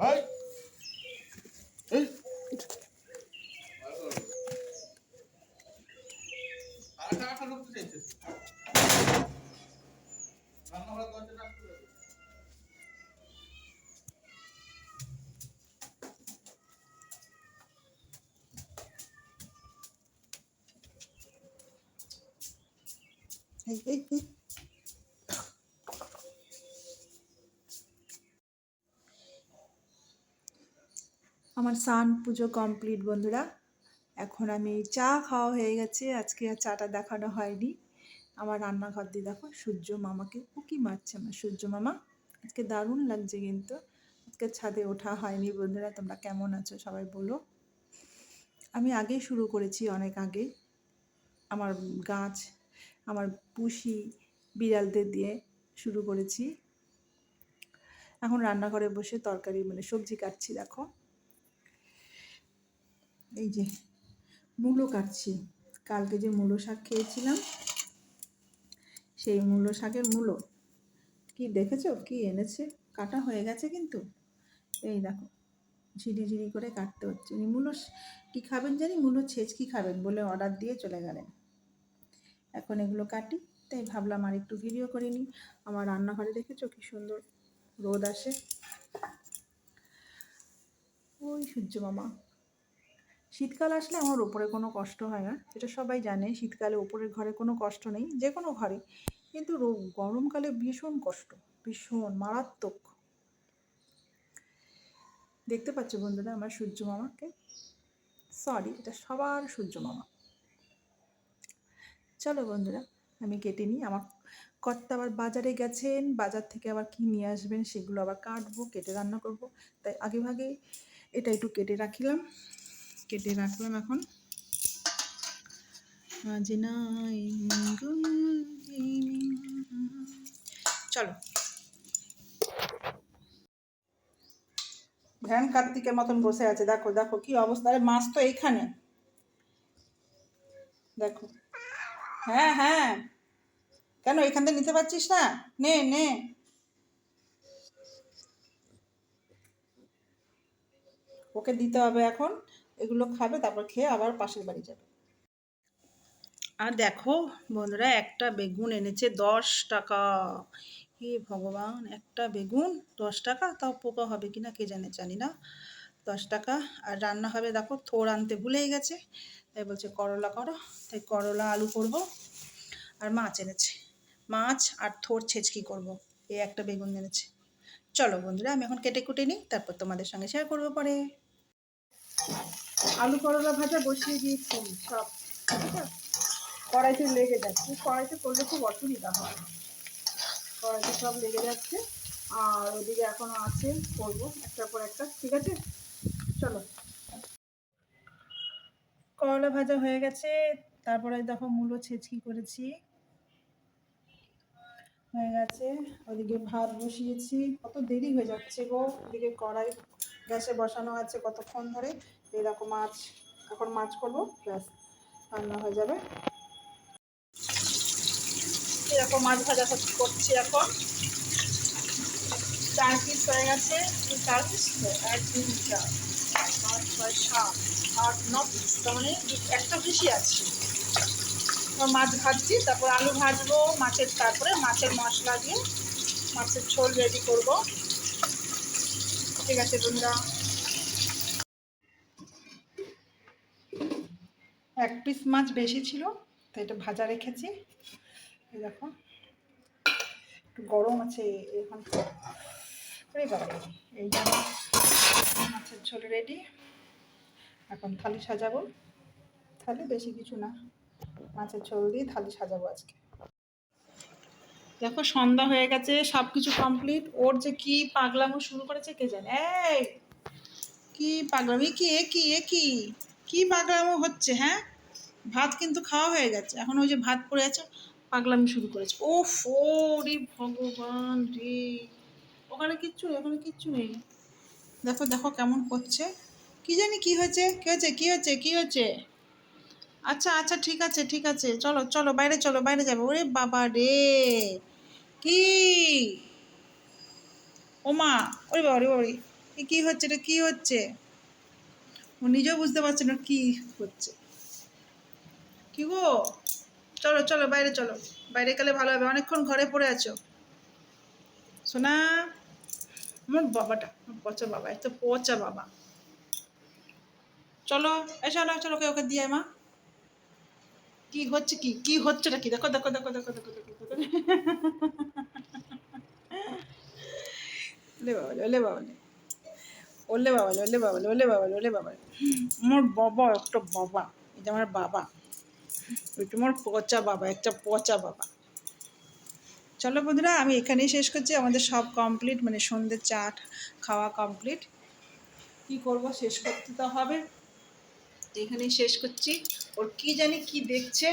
High এই। আটা আটা ঢুকতে চাইছে রান্নাঘরের দরজাটা খুলে দাও। এই এই এই আমার সান পুজো কমপ্লিট বন্ধুরা। এখন আমি চা খাওয়া হয়ে গেছে। আজকে আর চাটা দেখানো হয়নি। আমার রান্নাঘর দিয়ে দেখো, সূর্য মামাকে উকি মারছে আমার সূর্য মামা। আজকে দারুণ লাগছে কিন্তু। আজকে ছাদে ওঠা হয়নি, বন্ধুরা। তোমরা কেমন আছো সবাই বলো। আমি আগেই শুরু করেছি অনেক আগে। আমার গাছ, আমার পুষি, বিড়ালদের দিয়ে শুরু করেছি। এখন রান্নাঘরে বসে তরকারি মানে সবজি কাটছি, দেখো। এই যে মূলো কাটছি। কালকে যে মূলো শাক খেয়েছিলাম, সেই মূলো শাকের মূলো। কি দেখেছ? কি এনেছে? কাটা হয়ে গেছে কিন্তু। এই দেখো, ঝিরি ঝিরি করে কাটতে হচ্ছে। উনি মূলো কী খাবেন জানি? মূলো ছেঁচকি খাবেন বলে অর্ডার দিয়ে চলে গেলেন। এখন এগুলো কাটি, তাই ভাবলাম আর একটু ভিডিও করে নিই। আমার রান্নাঘরে দেখেছ কি সুন্দর রোদ আসে? ওই সূর্য মামা। শীতকাল আসলে আমার ওপরে কোনো কষ্ট হয় না। সেটা সবাই জানে, শীতকালে ওপরের ঘরে কোনো কষ্ট নেই, যে কোনো ঘরে কিন্তু গরমকালে ভীষণ কষ্ট, ভীষণ মারাত্মক। দেখতে পাচ্ছ বন্ধুরা আমার সূর্য মামাকে? সরি এটা সবার সূর্য মামা। চলো বন্ধুরা, আমি কেটে নিই। আমার কর্তা আবার বাজারে গেছেন, বাজার থেকে আবার কি নিয়ে আসবেন সেগুলো আবার কাটবো, কেটে রান্না করব। তাই আগে ভাগে এটা একটু কেটে রাখিলাম। কেটে রাখলাম এখন। চলো। ভ্যান কার্তিকের মতন বসে আছে। দেখো দেখো কি অবস্থা। আরে মাছ তো এইখানে। দেখো। হ্যাঁ হ্যাঁ। কেন, এখান থেকে নিতে পারছিস না? নে নে। ওকে দিতে হবে এখন। এগুলো খাবে, তারপর খেয়ে আবার পাশের বাড়ি যাবে। আর দেখো বন্ধুরা, একটা বেগুন এনেছে দশ টাকা। হে ভগবান, একটা বেগুন দশ টাকা? তাও পোকা হবে কিনা কে জানে, জানি না। দশ টাকা। আর রান্না হবে দেখো, থোড় আনতে ভুলেই গেছে। তাই বলছে, করলা করো। তাই করলা আলু করব, আর মাছ এনেছে। মাছ আর থোড় ছেচকি করব এই একটা বেগুন এনেছে। চলো বন্ধুরা, আমি এখন কেটে কুটে নিই, তারপর তোমাদের সঙ্গে শেয়ার করব পরে। আলু করলা ভাজা বসিয়ে দিয়েছি সব। ঠিক আছে কড়াইতে লেগে যাচ্ছে। কড়াইতে করলে খুব অসুবিধা হয়। কড়াইতে সব লেগে যাচ্ছে। আর ওদিকে এখনও আছে, করব একটার পর একটা। ঠিক আছে? চলো। করলা ভাজা হয়ে গেছে। তারপরে দেখো মূলো ছেচকি করেছি। হয়ে গেছে। ওদিকে ভাত বসিয়েছি। কত দেরি হয়ে যাচ্ছে গো। ওদিকে কড়াই গ্যাসে বসানো আছে কতক্ষণ ধরে। এরকম মাছ, এখন মাছ করব, ব্যাস, রান্না হয়ে যাবে। এরকম মাছ ভাজা কর- করছি এখন। চার পিস হয়ে গেছে চার পিস এক পাঁচ, ছয়, সাত, আট, ন পিস তার মানে একটা পিসই আছে। মাছ ভাজছি, তারপর আলু ভাজবো, মাছের, তারপরে মাছের মশলা দিয়ে মাছের ঝোল রেডি করব। ঠিক আছে, বন্ধুরা। এক পিস মাছ বেশি ছিল, তো এটা ভাজা রেখেছি। এই দেখো, একটু গরম আছে এখন এই মাছের ঝোল রেডি এখন থালি সাজাবো। থালি বেশি কিছু না, মাছের ঝোল দিয়ে থালি সাজাবো আজকে। দেখো, সন্ধ্যা হয়ে গেছে সব কিছু কমপ্লিট ওর যে কি পাগলামো শুরু করেছে কে জানে? এই, কি পাগলামো? কি, এ কি এ কি? কি পাগলামো হচ্ছে হ্যাঁ? ভাত কিন্তু খাওয়া হয়ে গেছে। এখন ওই যে ভাত পড়ে আছে, পাগলামি শুরু করেছে। ও ফো রে ভগবান রে। ওখানে কিচ্ছু নেই, ওখানে কিচ্ছু নেই। দেখো দেখো কেমন করছে। কি জানি কি হয়েছে কি হয়েছে কি হয়েছে কি হয়েছে? আচ্ছা আচ্ছা ঠিক আছে ঠিক আছে। চলো চলো, বাইরে চলো, বাইরে যাব। ওরে বাবা রে। কি? ওমা, ওরে বাবা রে বাবা রে কি হচ্ছে এটা কি হচ্ছে? ও নিজেও বুঝতে পারছে না কি হচ্ছে। কি গো? চলো চলো, বাইরে চলো। বাইরে গেলে ভালো হবে। অনেকক্ষণ ঘরে পড়ে আছো। সোনা, আমার বাবাটা পচা বাবা, এত পচা বাবা। চলো এসো না চলো, ওকে ওকে দিয়ে মা। কি হচ্ছে কি? কি হচ্ছেটা কি? দেখো দেখো দেখো দেখো দেখো দেখো দেখো। ওলে বাবা, লে বাবা ওলে বাবা ওলে বাবা ওলে বাবা ওলে বাবা আমার বাবা, একটা বাবা। এটা আমার বাবা। ওইটা আমার পচা বাবা, একটা পচা বাবা। চলো বন্ধুরা, আমি এখানেই শেষ করছি। আমাদের সব কমপ্লিট মানে সন্ধ্যে চা খাওয়া কমপ্লিট কি করব? শেষ করতে তো হবে। এখানেই শেষ করছি। ওর কি জানি কি দেখছে?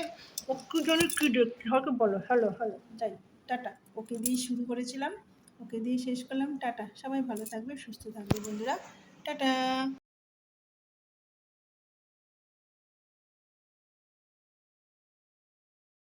ও কি জানি কি দেখছে? হয়তো বলো, হ্যালো হ্যালো, যাই। টাটা। ওকে দিয়েই শুরু করেছিলাম। ওকে দিয়ে শেষ করলাম টাটা। সবাই ভালো থাকবে সুস্থ থাকবে বন্ধুরা। টাটা!